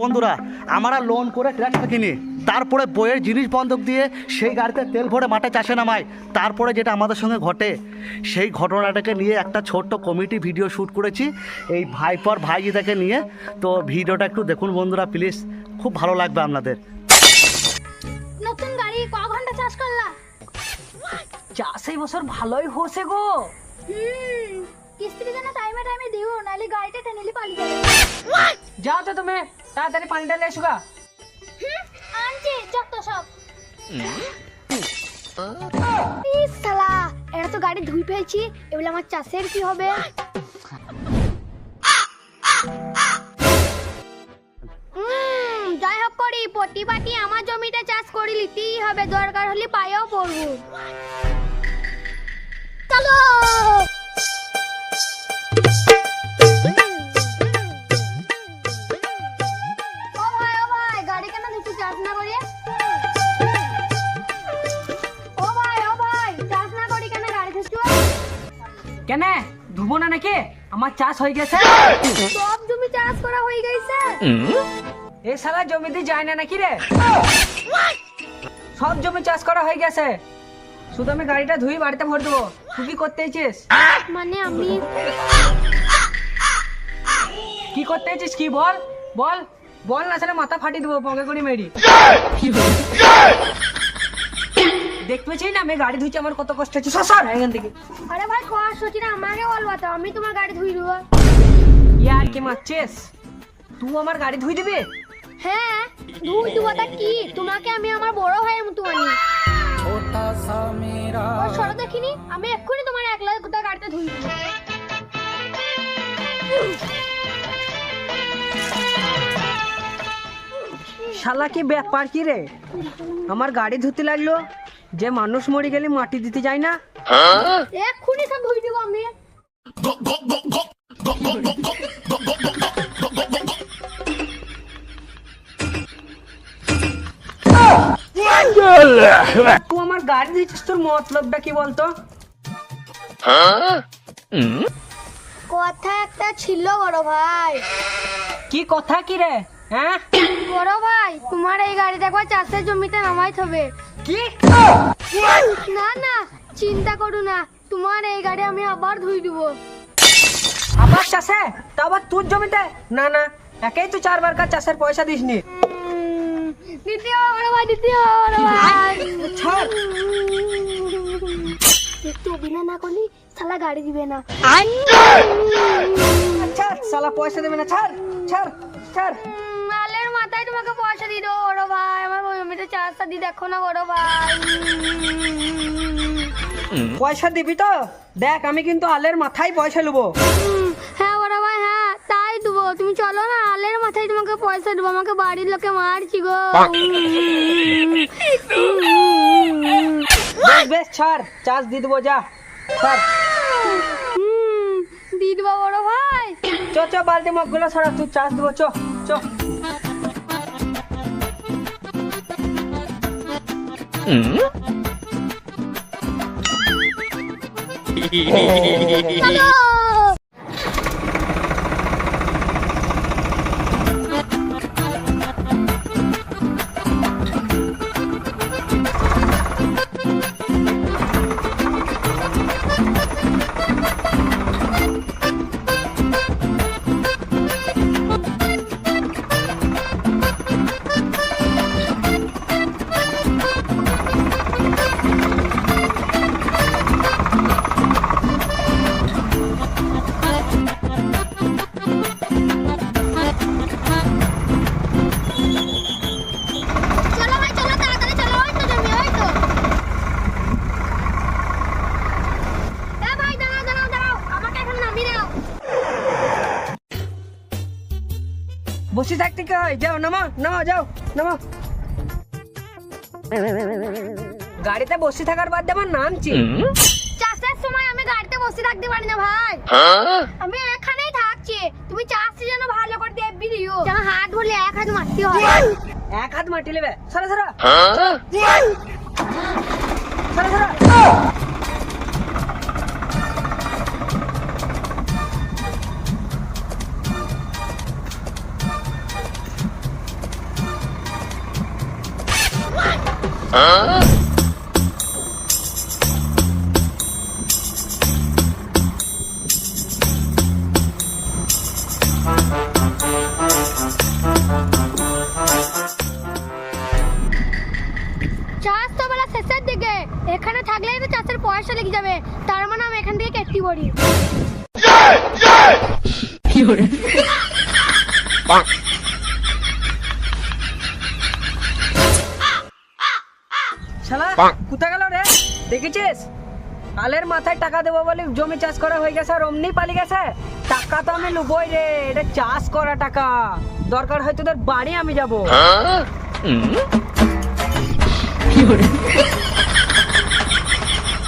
বন্ধুরা আমরা লোন করে ট্র্যাক্টর কিনি। তারপরে বইয়ের জিনিস বন্ধক দিয়ে সেই গাড়িতে তেল ভরে মাঠে চাষে নামায় তারপরে যেটা আমাদের সঙ্গে ঘটে সেই ঘটনাটাকে নিয়ে একটা ছোট্ট কমিটি ভিডিও শ্যুট করেছি। এই ভাইপর ভাইজিদাকে নিয়ে। তো ভিডিওটা একটু দেখুন বন্ধুরা প্লিজ খুব ভালো লাগবে আপনাদের। নতুন গাড়ি ক ঘণ্টা চাষ করলা? চাষ এই বছর ভালোই হয়েছে গো। কিস্তি যেন টাইমে টাইমে দিও নাহলে গাড়িটা টেনেলি পালিয়ে যাবে। যাও তো তুমি। তাড়াতাড়ি পানি ঢালে এসো গা। আনছি যত সব। ইস শালা এটা তো গাড়ি ধুই ফেলছি এগুলো আমার চাষের কি হবে? হুম, যাই হোক করি পটি পাটি আমার জমিতে চাষ করি লিতেই হবে দরকার হলে পায়েও পড়ব। চলো! কেন? ধুবো না নাকি? আমার চাষ হয়ে গেছে। সব জমি চাষ করা হয়ে গেছে। এই সালা জমিতে যায় না নাকি রে? সব জমি চাষ করা হয়ে গেছে। শুধু আমি গাড়িটা ধুই বাড়িতে ভরে দেবো। তুই কি করতে চাইছিস মানে আমি কি করতে চাইছিস কি বল? বল। বল না সেটা মাথা ফাটিয়ে দেবো পঙ্গে করে মেরি। দেখতে পেয়েছি না আমি গাড়ি ধুইছি আমার কত কষ্ট হচ্ছে। সর এখান থেকে। আরে ভাই কর সোচি না আমাকে বলবা তো আমি তোমার গাড়ি ধুই দেবো। ইয়ার কি মারছিস? তুই আমার গাড়ি ধুই দিবি? হ্যাঁ ধুই দেবো তা কি? তোমাকে আমি আমার বড় ভাইয়ের মতো মানি। ওই সরো দেখিনি আমি এক্ষুনি তোমার একলা কোথাও গাড়িতে ধুই দেবো। শালা কি ব্যাপার কি রে? আমার গাড়ি ধুতে লাগল। যে মানুষ মরে গেলে মাটি দিতে যায় না। এক্ষুনি সব ধুই দেবো আমি। তুই আমার গাড়ি দিচ্ছিস তোর মতলবটা কি বলতো? কথা একটা ছিল বড় ভাই। কি কথা কি রে? হ্যাঁ? বড় ভাই তোমার এই গাড়িটা একবার চাষের জমিতে নামাইতে হবে। কি? না না চিন্তা করো না তোমার এই গাড়ি আমি আবার ধুই দেবো। আবার চাষে? তা আবার তোর জমিতে? না না একেই তো চারবার কার চাষের পয়সা দিসনি। দ্বিতীয় বড় ভাই দ্বিতীয় বড় ভাই? ছাড়। একটু অভিনয় না করলি শালা গাড়ি দিবে না। ছাড় শালা পয়সা দেবে না। ছাড় ছাড় ছাড়। মাথায় তোমাকে পয়সা দিয়ে দেবো বড় ভাই। আমার জমিতে চাষটা দিয়ে দেখো না বড় ভাই। পয়সা দিবি তো? দেখ আমি কিন্তু আলের মাথায় পয়সা নেব হ্যাঁ বড় ভাই হ্যাঁ তাই দেবো তুমি চলো না আলের মাথায় তোমাকে পয়সা দেবো আমাকে বাড়ির লোকে মারছি গো। বেশ ছাড় চাষ দিয়ে দেবো যা ছাড়। দিয়ে দেবো বড় ভাই। চ চো বালতি মগগুলো ছড়া তুই চাষ দেবো চ চ। চলো বসে থাকতে কি হয়? যাও নামো নামো যাও নামো। গাড়িতে বসে থাকার বাদ আমার নামছি। চাষের সময় আমি গাড়িতে বসে থাকতে পারি না ভাই। আমি এখানেই থাকছি। তুমি চাষটি যেন ভালো করে দেখবি দিও যেন হাত ধরলে এক হাত মারতে হয় এক হাত মাটি নেবে। সরা সরা। সরা সরা। চাষ তো বেলা শেষের দিকে। এখানে থাকলেই তো চাষের পয়সা লেগে যাবে। তার মানে আমি এখান থেকে কেটে পড়ি। শালা কোথা গেল রে? দেখেছিস? আলের মাথায় টাকা দেবো বলে জমি চাষ করা হয়ে গেছে আর অমনি পালিয়ে গেছে। টাকা তো আমি লুবই রে এটা চাষ করা টাকা। দরকার হয় তোদের বাড়ি আমি যাব।